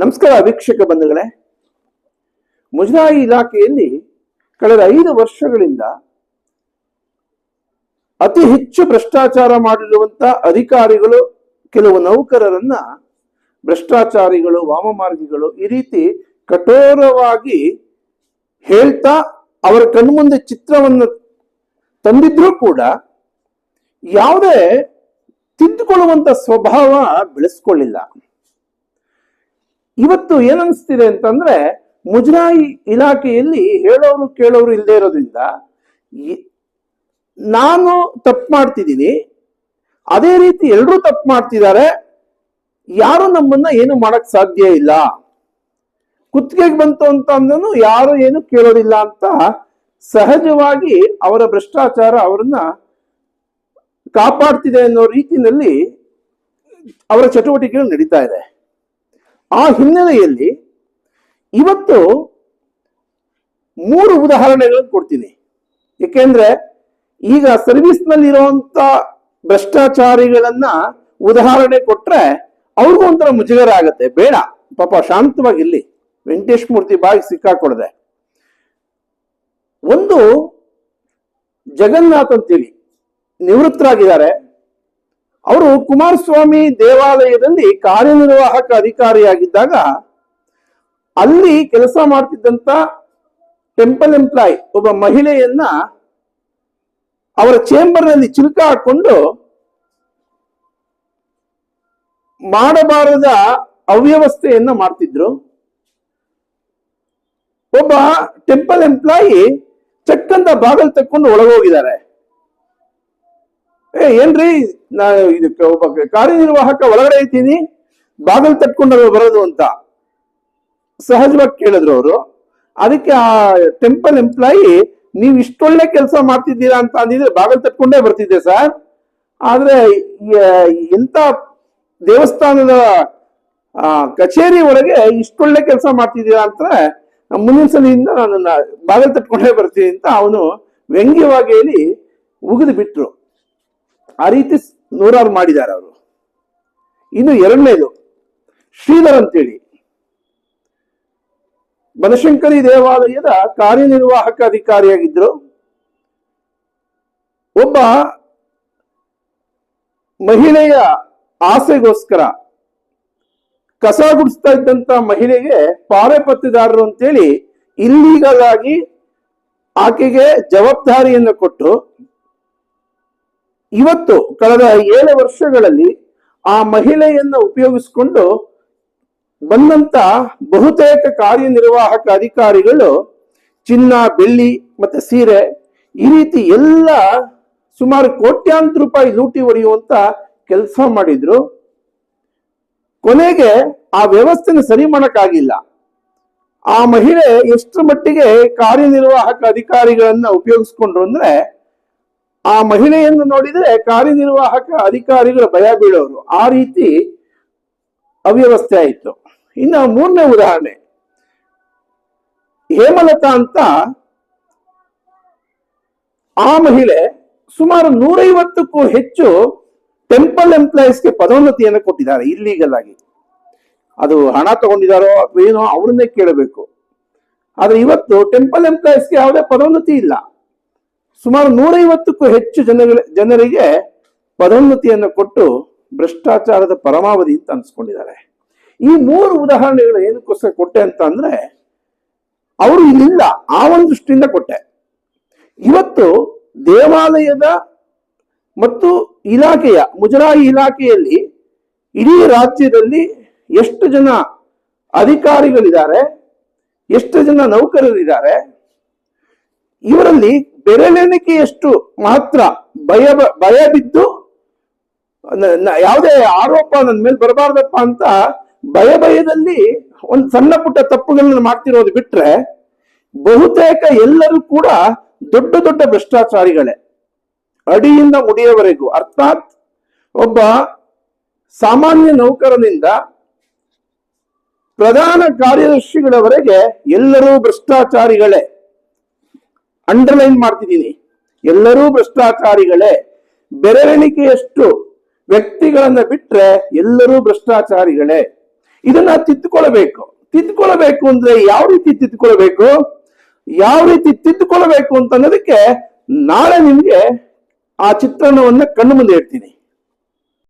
ನಮಸ್ಕಾರ ವೀಕ್ಷಕ ಬಂಧುಗಳೇ. ಮುಜರಾಯಿ ಇಲಾಖೆಯಲ್ಲಿ ಕಳೆದ ಐದು ವರ್ಷಗಳಿಂದ ಅತಿ ಹೆಚ್ಚು ಭ್ರಷ್ಟಾಚಾರ ಮಾಡಿರುವಂತ ಅಧಿಕಾರಿಗಳು, ಕೆಲವು ನೌಕರರನ್ನ ಭ್ರಷ್ಟಾಚಾರಿಗಳು, ವಾಮಮಾರ್ಗಿಗಳು ಈ ರೀತಿ ಕಠೋರವಾಗಿ ಹೇಳ್ತಾ ಅವರ ಕಣ್ಮುಂದೆ ಚಿತ್ರವನ್ನು ತಂದಿದ್ರೂ ಕೂಡ ಯಾವುದೇ ತಿದ್ದುಕೊಳ್ಳುವಂತ ಸ್ವಭಾವ ಬೆಳೆಸ್ಕೊಳ್ಳಿಲ್ಲ. ಇವತ್ತು ಏನನ್ನಿಸ್ತಿದೆ ಅಂತಂದ್ರೆ ಮುಜರಾಯಿ ಇಲಾಖೆಯಲ್ಲಿ ಹೇಳೋರು ಕೇಳೋರು ಇಲ್ಲದೆ ಇರೋದ್ರಿಂದ ನಾನು ತಪ್ಪು ಮಾಡ್ತಿದ್ದೀನಿ. ಅದೇ ರೀತಿ ಎಲ್ಲರೂ ತಪ್ಪು ಮಾಡ್ತಿದ್ದಾರೆ. ಯಾರು ನಮ್ಮನ್ನ ಏನು ಮಾಡಕ್ ಸಾಧ್ಯ ಇಲ್ಲ. ಕುತ್ತಿಗೆಗೆ ಬಂತು ಅಂತ ಅಂದ್ರೂ ಯಾರು ಏನು ಕೇಳೋದಿಲ್ಲ ಅಂತ ಸಹಜವಾಗಿ ಅವರ ಭ್ರಷ್ಟಾಚಾರ ಅವರನ್ನ ಕಾಪಾಡ್ತಿದೆ ಅನ್ನೋ ರೀತಿಯಲ್ಲಿ ಅವರ ಚಟುವಟಿಕೆಗಳು ನಡೀತಾ ಇದೆ. ಆ ಹಿನ್ನೆಲೆಯಲ್ಲಿ ಇವತ್ತು ಮೂರು ಉದಾಹರಣೆಗಳನ್ನು ಕೊಡ್ತೀನಿ. ಏಕೆಂದ್ರೆ ಈಗ ಸರ್ವಿಸ್ನಲ್ಲಿ ಇರುವಂತ ಭ್ರಷ್ಟಾಚಾರಿಗಳನ್ನ ಉದಾಹರಣೆ ಕೊಟ್ರೆ ಅವ್ರಿಗೂ ಒಂಥರ ಮುಜುಗರ ಆಗತ್ತೆ. ಬೇಡ, ಪಾಪ ಶಾಂತವಾಗಿರ್ಲಿ ವೆಂಕಟೇಶ್ ಮೂರ್ತಿ ಬಾಯಿ ಸಿಕ್ಕಾಕೊಡದೆ. ಒಂದು ಜಗನ್ನಾಥ್ ಅಂತೇಳಿ ನಿವೃತ್ತರಾಗಿದ್ದಾರೆ. ಅವರು ಕುಮಾರಸ್ವಾಮಿ ದೇವಾಲಯದಲ್ಲಿ ಕಾರ್ಯನಿರ್ವಾಹಕ ಅಧಿಕಾರಿಯಾಗಿದ್ದಾಗ ಅಲ್ಲಿ ಕೆಲಸ ಮಾಡ್ತಿದ್ದಂತ ಟೆಂಪಲ್ ಎಂಪ್ಲಾಯ್ ಒಬ್ಬ ಮಹಿಳೆಯನ್ನ ಅವರ ಚೇಂಬರ್ನಲ್ಲಿ ಚಿಲ್ಕ ಹಾಕೊಂಡು ಮಾಡಬಾರದ ಅವ್ಯವಸ್ಥೆಯನ್ನ ಮಾಡ್ತಿದ್ರು. ಒಬ್ಬ ಟೆಂಪಲ್ ಎಂಪ್ಲಾಯಿ ಚಕ್ಕಂತ ಬಾಗಲ್ ತಕ್ಕೊಂಡು ಒಳಗೋಗಿದ್ದಾರೆ. ಏ, ಏನ್ರಿ? ನಾ ಇದಕ್ಕೆ ಒಬ್ಬ ಕಾರ್ಯನಿರ್ವಾಹಕ ಒಳಗಡೆ ಇದ್ದೀನಿ. ಬಾಗಿಲು ತಟ್ಕೊಂಡು ಬರೋದು ಅಂತ. ಸಹಜವಾಗಿ ಕೇಳಿದ್ರು ಅವರು. ಅದಕ್ಕೆ ಆ ಟೆಂಪಲ್ ಎಂಪ್ಲಾಯಿ ನೀವು ಇಷ್ಟೊಳ್ಳೆ ಕೆಲಸ ಮಾಡ್ತಿದ್ದೀರಾ ಅಂತ ಅಂದಿದ್ರೆ ಬಾಗಿಲು ತಟ್ಕೊಂಡೇ ಬರ್ತಿದ್ದೆ ಸರ್. ಆದ್ರೆ ಇಂಥ ದೇವಸ್ಥಾನದ ಕಚೇರಿ ಒಳಗೆ ಇಷ್ಟೊಳ್ಳೆ ಕೆಲಸ ಮಾಡ್ತಿದ್ದೀರಾ ಅಂತ ಮುಂದಿನ ಸಲಿಯಿಂದ ನಾನು ಬಾಗಿಲು ತಟ್ಕೊಂಡೇ ಬರ್ತೀನಿ ಅಂತ ಅವನು ವ್ಯಂಗ್ಯವಾಗಿ ಹೇಳಿ ಉಗಿದು ಬಿಟ್ರು. ಆ ರೀತಿ ನೂರಾರು ಮಾಡಿದ್ದಾರೆ ಅವರು. ಇನ್ನು ಎರಡನೇದು, ಶ್ರೀಧರ್ ಅಂತೇಳಿ. ಬನಶಂಕರಿ ದೇವಾಲಯದ ಕಾರ್ಯನಿರ್ವಾಹಕ ಅಧಿಕಾರಿಯಾಗಿದ್ರು ಒಬ್ಬ ಮಹಿಳೆಯ ಆಸೆಗೋಸ್ಕರ ಕಸ ಗುಡಿಸ್ತಾ ಇದ್ದಂತ ಮಹಿಳೆಗೆ ಪಾರೆ ಪತ್ತೆದಾರರು ಅಂತೇಳಿ ಇಲ್ಲೀಗಲ್ ಆಗಿ ಆಕೆಗೆ ಜವಾಬ್ದಾರಿಯನ್ನು ಕೊಟ್ಟು ಇವತ್ತು ಕಳೆದ ಏಳು ವರ್ಷಗಳಲ್ಲಿ ಆ ಮಹಿಳೆಯನ್ನ ಉಪಯೋಗಿಸಿಕೊಂಡು ಬಂದಂತ ಬಹುತೇಕ ಕಾರ್ಯನಿರ್ವಾಹಕ ಅಧಿಕಾರಿಗಳು ಚಿನ್ನ, ಬೆಳ್ಳಿ ಮತ್ತೆ ಸೀರೆ ಈ ರೀತಿ ಎಲ್ಲ ಸುಮಾರು ಕೋಟ್ಯಾಂತರ ರೂಪಾಯಿ ಲೂಟಿ ಹೊಡೆಯುವಂತ ಕೆಲಸ ಮಾಡಿದ್ರು. ಕೊನೆಗೆ ಆ ವ್ಯವಸ್ಥೆನ ಸರಿ ಮಾಡಕ್ಕಾಗಿಲ್ಲ. ಆ ಮಹಿಳೆ ಎಷ್ಟು ಮಟ್ಟಿಗೆ ಕಾರ್ಯನಿರ್ವಾಹಕ ಅಧಿಕಾರಿಗಳನ್ನ ಉಪಯೋಗಿಸ್ಕೊಂಡ್ರು ಅಂದ್ರೆ ಆ ಮಹಿಳೆಯನ್ನು ನೋಡಿದ್ರೆ ಕಾರ್ಯನಿರ್ವಾಹಕ ಅಧಿಕಾರಿಗಳು ಭಯ ಬೀಳೋರು. ಆ ರೀತಿ ಅವ್ಯವಸ್ಥೆ ಆಯಿತು. ಇನ್ನು ಮೂರನೇ ಉದಾಹರಣೆ. ಹೇಮಲತಾ ಅಂತ ಆ ಮಹಿಳೆ ಸುಮಾರು ನೂರೈವತ್ತಕ್ಕೂ ಹೆಚ್ಚು ಟೆಂಪಲ್ ಎಂಪ್ಲಾಯೀಸ್ಗೆ ಪದೋನ್ನತಿಯನ್ನು ಕೊಟ್ಟಿದ್ದಾರೆ ಇಲ್ಲೀಗಲ್ ಆಗಿ. ಅದು ಹಣ ತಗೊಂಡಿದಾರೋ ಅಥವಾ ಏನೋ ಅವ್ರನ್ನೇ ಕೇಳಬೇಕು. ಆದ್ರೆ ಇವತ್ತು ಟೆಂಪಲ್ ಎಂಪ್ಲಾಯೀಸ್ಗೆ ಯಾವುದೇ ಪದೋನ್ನತಿ ಇಲ್ಲ. ಸುಮಾರು ನೂರೈವತ್ತಕ್ಕೂ ಹೆಚ್ಚು ಜನಗಳ ಜನರಿಗೆ ಪದೋನ್ನತಿಯನ್ನು ಕೊಟ್ಟು ಭ್ರಷ್ಟಾಚಾರದ ಪರಮಾವಧಿ ಅಂತ ಅನ್ಸ್ಕೊಂಡಿದ್ದಾರೆ. ಈ ಮೂರು ಉದಾಹರಣೆಗಳು ಏನಕ್ಕೋಸ್ಕರ ಕೊಟ್ಟೆ ಅಂತ ಅಂದ್ರೆ, ಅವರು ಇಲ್ಲಿಲ್ಲ, ಆ ಒಂದು ದೃಷ್ಟಿಯಿಂದ ಕೊಟ್ಟೆ. ಇವತ್ತು ದೇವಾಲಯದ ಮತ್ತು ಇಲಾಖೆಯ, ಮುಜರಾಯಿ ಇಲಾಖೆಯಲ್ಲಿ ಇಡೀ ರಾಜ್ಯದಲ್ಲಿ ಎಷ್ಟು ಜನ ಅಧಿಕಾರಿಗಳಿದ್ದಾರೆ, ಎಷ್ಟು ಜನ ನೌಕರರಿದ್ದಾರೆ ಇವರಲ್ಲಿ ಬೆರಳೆಣಿಕೆಯಷ್ಟು ಮಾತ್ರ ಭಯ ಭಯ ಬಿದ್ದು ಯಾವುದೇ ಆರೋಪ ನನ್ನ ಮೇಲೆ ಬರಬಾರ್ದಪ್ಪ ಅಂತ ಭಯ ಭಯದಲ್ಲಿ ಒಂದು ಸಣ್ಣ ಪುಟ್ಟ ತಪ್ಪುಗಳನ್ನ ಮಾಡ್ತಿರೋದು ಬಿಟ್ರೆ ಬಹುತೇಕ ಎಲ್ಲರೂ ಕೂಡ ದೊಡ್ಡ ದೊಡ್ಡ ಭ್ರಷ್ಟಾಚಾರಿಗಳೇ. ಅಡಿಯಿಂದ ಮುಡಿಯವರೆಗೂ. ಅರ್ಥಾತ್ ಒಬ್ಬ ಸಾಮಾನ್ಯ ನೌಕರನಿಂದ ಪ್ರಧಾನ ಕಾರ್ಯದರ್ಶಿಗಳವರೆಗೆ ಎಲ್ಲರೂ ಭ್ರಷ್ಟಾಚಾರಿಗಳೇ. ಅಂಡರ್ಲೈನ್ ಮಾಡ್ತಿದ್ದೀನಿ. ಎಲ್ಲರೂ ಭ್ರಷ್ಟಾಚಾರಿಗಳೇ. ಬೆರಳಿಕೆಯಷ್ಟು ವ್ಯಕ್ತಿಗಳನ್ನ ಬಿಟ್ರೆ ಎಲ್ಲರೂ ಭ್ರಷ್ಟಾಚಾರಿಗಳೇ. ಇದನ್ನ ತಿದ್ದುಕೊಳ್ಬೇಕು ತಿದ್ದುಕೊಳ್ಬೇಕು ಅಂದ್ರೆ ಯಾವ ರೀತಿ ತಿದ್ದುಕೊಳ್ಬೇಕು ಯಾವ ರೀತಿ ತಿದ್ದುಕೊಳ್ಬೇಕು ಅಂತ ಅನ್ನೋದಕ್ಕೆ ನಾಳೆ ನಿಮ್ಗೆ ಆ ಚಿತ್ರಣವನ್ನ ಕಣ್ಣು ಮುಂದೆ ಇಡ್ತೀನಿ.